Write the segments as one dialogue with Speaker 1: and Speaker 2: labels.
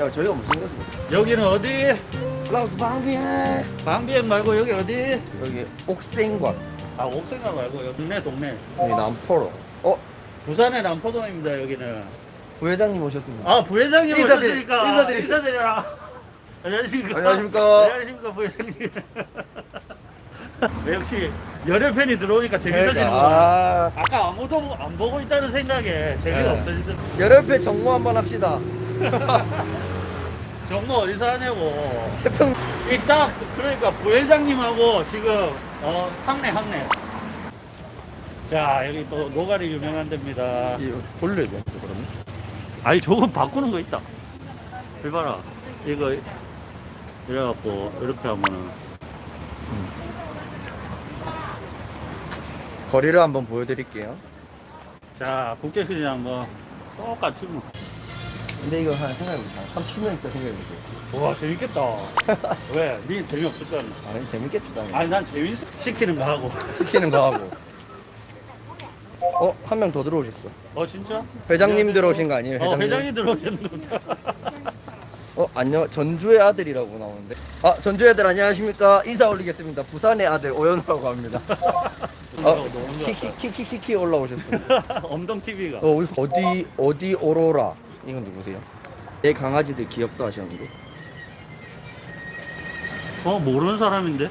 Speaker 1: 야 저희가 무슨 것입니까?
Speaker 2: 여기는 어디?
Speaker 1: 라오스 방비에
Speaker 2: 방비엔 말고 여기 어디?
Speaker 1: 여기 옥생관
Speaker 2: 아 옥생가 말고 여기 동네 동네.
Speaker 1: 여기 남포로 어
Speaker 2: 부산의 남포동입니다 여기는.
Speaker 1: 부회장님 오셨습니다.
Speaker 2: 아 부회장님
Speaker 1: 인사드리-
Speaker 2: 오셨으니까
Speaker 1: 인사드리-
Speaker 2: 인사드려라. 안녕하십니까.
Speaker 1: 안녕하십니까.
Speaker 2: 안녕하십니까 부회장님. 역시 열혈 팬이 들어오니까 재밌어지는구나.
Speaker 1: 아
Speaker 2: 아까 아무도 안 보고 있다는 생각에 재미가
Speaker 1: 네.
Speaker 2: 없어지던.
Speaker 1: 열혈패 정모 한번 합시다.
Speaker 2: 정모 어디서 하냐고.
Speaker 1: 태평
Speaker 2: 이 딱 그러니까 부회장님하고 지금 어 항내 항내. 자 여기 또 노가리 유명한 데입니다.
Speaker 1: 이거 돌려야 돼 그러면.
Speaker 2: 아니 저거 바꾸는 거 있다. 해봐라. 이거 이래갖고 이렇게 하면은
Speaker 1: 거리를 한번 보여드릴게요.
Speaker 2: 자 국제시장 뭐 똑같이 뭐.
Speaker 1: 근데 이거 한 생각해보세요. 한 3천 명 있다 생각해보세요.
Speaker 2: 와 재밌겠다. 왜? 니 재미없을 거야.
Speaker 1: 아니 재밌겠다. 당연히.
Speaker 2: 아니 난 재밌어. 시키는 거 하고.
Speaker 1: 시키는 거 하고. 어, 한 명 더 들어오셨어.
Speaker 2: 어 진짜?
Speaker 1: 회장님 들어오신 거 아니에요?
Speaker 2: 어
Speaker 1: 회장님.
Speaker 2: 회장이 들어오셨는데.
Speaker 1: 어, 안녕. 전주의 아들이라고 나오는데. 아, 전주의 아들 안녕하십니까? 인사 올리겠습니다. 부산의 아들 오연우라고 합니다. 어, 키키키키키 올라오셨습니다.
Speaker 2: 엄동 TV가.
Speaker 1: 어, 어디 어디 오로라. 이건 누구세요? 내 강아지들 귀엽다 하셨는데.
Speaker 2: 어 모르는 사람인데.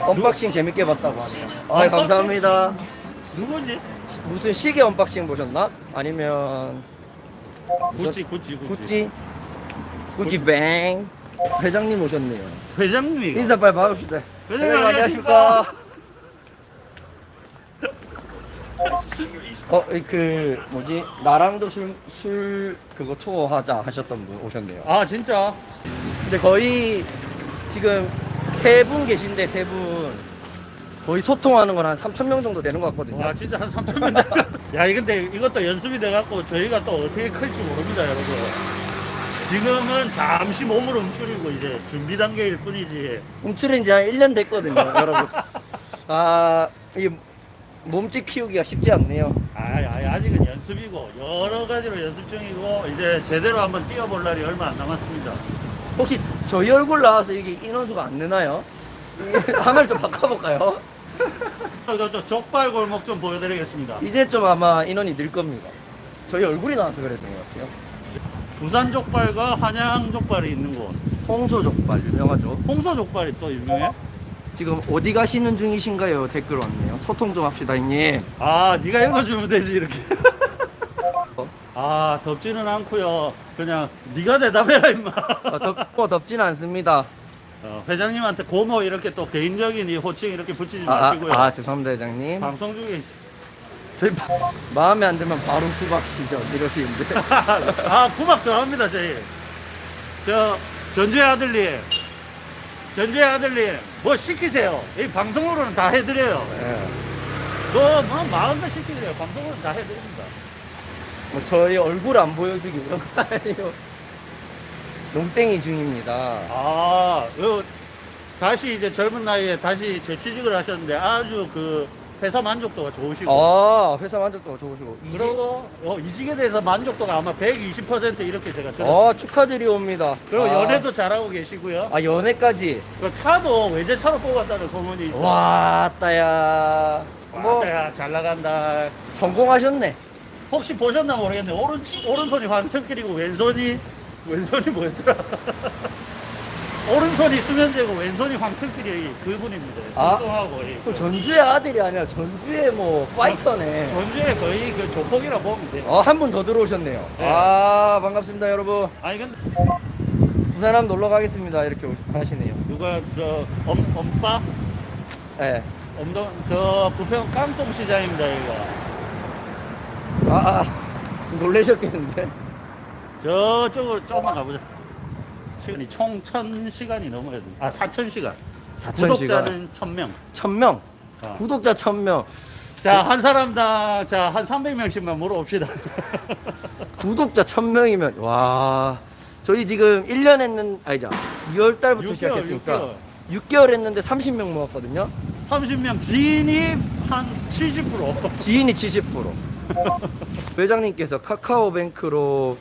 Speaker 1: 언박싱 재밌게 봤다고 하네요. 아, 감사합니다.
Speaker 2: 누구지?
Speaker 1: 시- 무슨 시계 언박싱 보셨나? 아니면
Speaker 2: 구찌 구찌 구찌.
Speaker 1: 구찌? 구찌 뱅. 회장님 오셨네요.
Speaker 2: 회장님이.
Speaker 1: 인사 빨리 받읍시다.
Speaker 2: 회장님
Speaker 1: 회장님
Speaker 2: 안녕하십니까?
Speaker 1: 어, 이그 뭐지? 나랑도 술 술 그거 투어 하자 하셨던 분 오셨네요.
Speaker 2: 아 진짜?
Speaker 1: 근데 거의 지금 세 분 계신데 세 분 거의 소통하는 건 한 3천 명 정도 되는 것 같거든요.
Speaker 2: 와 진짜 한 3천 명. 야이 근데 이것도 연습이 돼갖고 저희가 또 어떻게 클지 모릅니다 여러분. 지금은 잠시 몸을 움츠리고 이제 준비 단계일 뿐이지.
Speaker 1: 움츠린 지한 1년 됐거든요, 여러분. 아, 이 몸집 키우기가 쉽지 않네요.
Speaker 2: 아, 아 아직은 연습이고 여러 가지로 연습 중이고 이제 제대로 한번 뛰어볼 날이 얼마 안 남았습니다.
Speaker 1: 혹시 저희 얼굴 나와서 이게 인원수가 안 느나요? 화면 좀 바꿔볼까요?
Speaker 2: 저, 저 족발 골목 좀 보여드리겠습니다.
Speaker 1: 이제 좀 아마 인원이 늘 겁니다. 저희 얼굴이 나와서 그랬던 것 같아요.
Speaker 2: 부산 족발과 한양 족발이 있는 곳.
Speaker 1: 홍소족발 유명하죠.
Speaker 2: 홍서 족발이 또 유명해?
Speaker 1: 지금 어디 가시는 중이신가요? 댓글 왔네요. 소통 좀 합시다, 형님.
Speaker 2: 아, 네가 읽어주면 되지 이렇게.
Speaker 1: 어?
Speaker 2: 아, 덥지는 않고요. 그냥 네가 대답해라 임마.
Speaker 1: 아, 덥고 덥진 않습니다.
Speaker 2: 어, 회장님한테 고모 이렇게 또 개인적인 이 호칭 이렇게 붙이지
Speaker 1: 아, 아,
Speaker 2: 마시고요.
Speaker 1: 아, 죄송합니다, 회장님.
Speaker 2: 방송 중에
Speaker 1: 저희 바- 마음에 안 들면 바로 구박시죠. 이러시는데.
Speaker 2: 아 구박 좋아합니다 저희. 저 전주의 아들님, 전주의 아들님 뭐 시키세요. 이 방송으로는 다 해드려요.
Speaker 1: 예.
Speaker 2: 너뭐 마음대 시키세요. 방송으로는 다 해드립니다.
Speaker 1: 뭐 저희 얼굴 안 보여주기 그런 거 아니에요. 농땡이 중입니다.
Speaker 2: 아, 요 다시 이제 젊은 나이에 다시 재취직을 하셨는데 아주 그 회사 만족도가 좋으시고.
Speaker 1: 아, 회사 만족도가 좋으시고. 이직-
Speaker 2: 그리고 어, 이직에 대해서 만족도가 아마 120% 이렇게 제가 들었어요.
Speaker 1: 어, 축하드리옵니다.
Speaker 2: 그리고
Speaker 1: 아,
Speaker 2: 연애도 잘하고 계시고요.
Speaker 1: 아, 연애까지.
Speaker 2: 그 차도 외제차로 뽑았다는 소문이 있어요.
Speaker 1: 왔다야. 뭐,
Speaker 2: 야, 잘 나간다.
Speaker 1: 성공하셨네.
Speaker 2: 혹시 보셨나 모르겠네. 오른 오른손이 황천길이고 왼손이 왼손이 뭐였더라? 오른손이 수면제고 왼손이 황천길이 그분입니다.
Speaker 1: 아.
Speaker 2: 운동하고
Speaker 1: 이그 전주의 아들이 아니라 전주의 뭐, 파이터네.
Speaker 2: 전주에 거의 그 조폭이라 보면 돼.
Speaker 1: 어, 한분 더 들어오셨네요.
Speaker 2: 네.
Speaker 1: 아, 반갑습니다, 여러분.
Speaker 2: 아니 근데
Speaker 1: 부산 한번 놀러 가겠습니다. 이렇게 오- 하시네요.
Speaker 2: 누가 저 엄, 엄빠
Speaker 1: 예.
Speaker 2: 엄동 저 부평 깡통 시장입니다 여기가.
Speaker 1: 아, 아, 놀라셨겠는데?
Speaker 2: 저쪽으로 조금만 가보자. 시간이 총천 시간이 넘어야 돼. 아 사천 시간.
Speaker 1: 4,000
Speaker 2: 구독자는 천 명.
Speaker 1: 천 명.
Speaker 2: 아.
Speaker 1: 구독자 천 명.
Speaker 2: 자, 한 사람당, 자, 한 300명씩만 물어봅시다.
Speaker 1: 구독자 천 명이면 와. 저희 지금 1년 했는 아니죠. 2월 달부터
Speaker 2: 6개월,
Speaker 1: 시작했으니까 6개월. 했는데 30명 모았거든요.
Speaker 2: 30명 진입 한 70%.
Speaker 1: 지인이 70%. 회장님께서 카카오뱅크로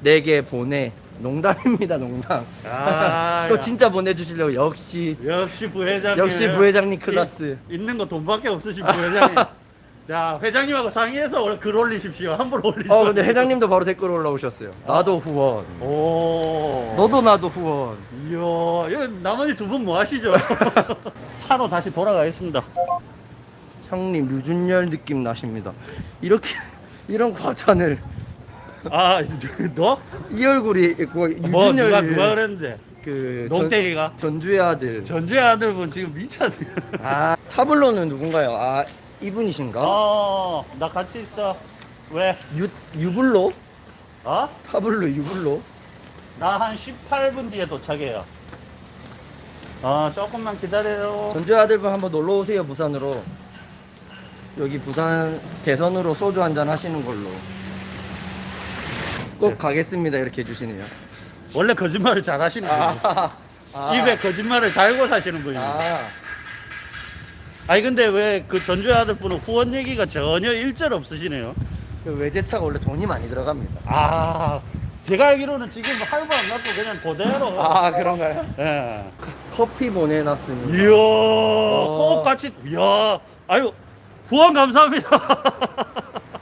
Speaker 1: 내게 보내. 농담입니다, 농담.
Speaker 2: 아,
Speaker 1: 또
Speaker 2: 야.
Speaker 1: 진짜 보내주시려고 역시
Speaker 2: 역시 부회장님.
Speaker 1: 역시 부회장님 클라스.
Speaker 2: 이- 있는 거 돈밖에 없으신 부회장님. 자, 회장님하고 상의해서 원래 글 올리십시오. 함부로 올리지
Speaker 1: 어 근데. 회장님도 바로 댓글 올라오셨어요. 나도 후원.
Speaker 2: 오.
Speaker 1: 너도 나도 후원.
Speaker 2: 이야, 이거 나머지 두 분 뭐 하시죠? 차로 다시 돌아가겠습니다.
Speaker 1: 형님 류준열 느낌 나십니다. 이렇게 이런 과찬을
Speaker 2: 아, 너?
Speaker 1: 이 얼굴이 있고
Speaker 2: 뭐
Speaker 1: 유준열
Speaker 2: 누가 누가 그랬는데?
Speaker 1: 그 전,
Speaker 2: 농땡이가
Speaker 1: 전주의 아들.
Speaker 2: 전주의 아들분 지금 미쳤네.
Speaker 1: 아 타블로는 누군가요? 아 이분이신가?
Speaker 2: 어, 나 같이 있어. 왜?
Speaker 1: 유 유블로?
Speaker 2: 어?
Speaker 1: 타블로 유블로?
Speaker 2: 나 한 18분 뒤에 도착해요. 어, 조금만 기다려요.
Speaker 1: 전주의 아들분 한번 놀러 오세요 부산으로. 여기 부산 대선으로 소주 한잔 하시는 걸로. 꼭
Speaker 2: 네.
Speaker 1: 가겠습니다 이렇게 해주시네요.
Speaker 2: 원래 거짓말을 잘 하시는 분이에요.
Speaker 1: 아, 아,
Speaker 2: 입에 거짓말을 달고 사시는 분이에요.
Speaker 1: 아,
Speaker 2: 아니 근데 왜 그 전주의 아들분은 후원 얘기가 전혀 일절 없으시네요.
Speaker 1: 그 외제차가 원래 돈이 많이 들어갑니다.
Speaker 2: 아, 제가 알기로는 지금 할부 안 갖고 그냥 그대로.
Speaker 1: 아 그런가요?
Speaker 2: 예.
Speaker 1: 커피 보내놨습니다.
Speaker 2: 이야, 꼭 같이. 이야, 아유, 후원 감사합니다.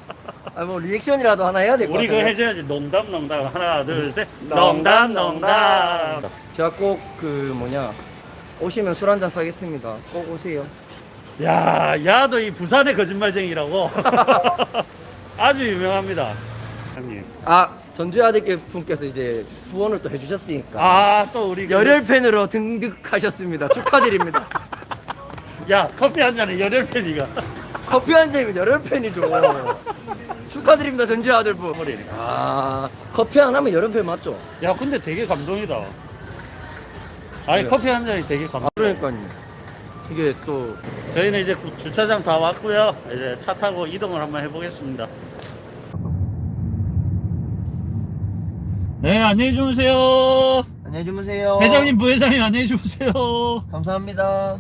Speaker 1: 아 뭐 리액션이라도 하나 해야 될 것
Speaker 2: 우리 그거
Speaker 1: 같아요.
Speaker 2: 해줘야지. 농담, 농담. 하나, 둘, 셋.
Speaker 1: 농담,
Speaker 2: 농담.
Speaker 1: 제가 꼭 그 뭐냐 오시면 술 한잔 사겠습니다. 꼭 오세요.
Speaker 2: 야, 야도 이 부산의 거짓말쟁이라고. 아주 유명합니다. 형님.
Speaker 1: 아 전주의 아들께 분께서 이제 후원을 또 해주셨으니까
Speaker 2: 아, 또 우리. 그-
Speaker 1: 열혈 팬으로 등극하셨습니다. 축하드립니다.
Speaker 2: 야, 커피 한 잔에 열혈 팬이가.
Speaker 1: 커피 한 잔이면 열혈 팬이죠. 축하드립니다 아들분.
Speaker 2: 머리네.
Speaker 1: 아 커피 안 하면 열혈팬 맞죠?
Speaker 2: 야, 근데 되게 감동이다. 아니,
Speaker 1: 네.
Speaker 2: 커피 한 잔이 되게 감동.
Speaker 1: 아 그러니까요. 이게 또
Speaker 2: 저희는 이제 구- 주차장 다 왔고요. 이제 차 타고 이동을 한번 해보겠습니다. 네, 안녕히 주무세요.
Speaker 1: 안녕히 주무세요.
Speaker 2: 회장님, 부회장님 안녕히 주무세요.
Speaker 1: 감사합니다.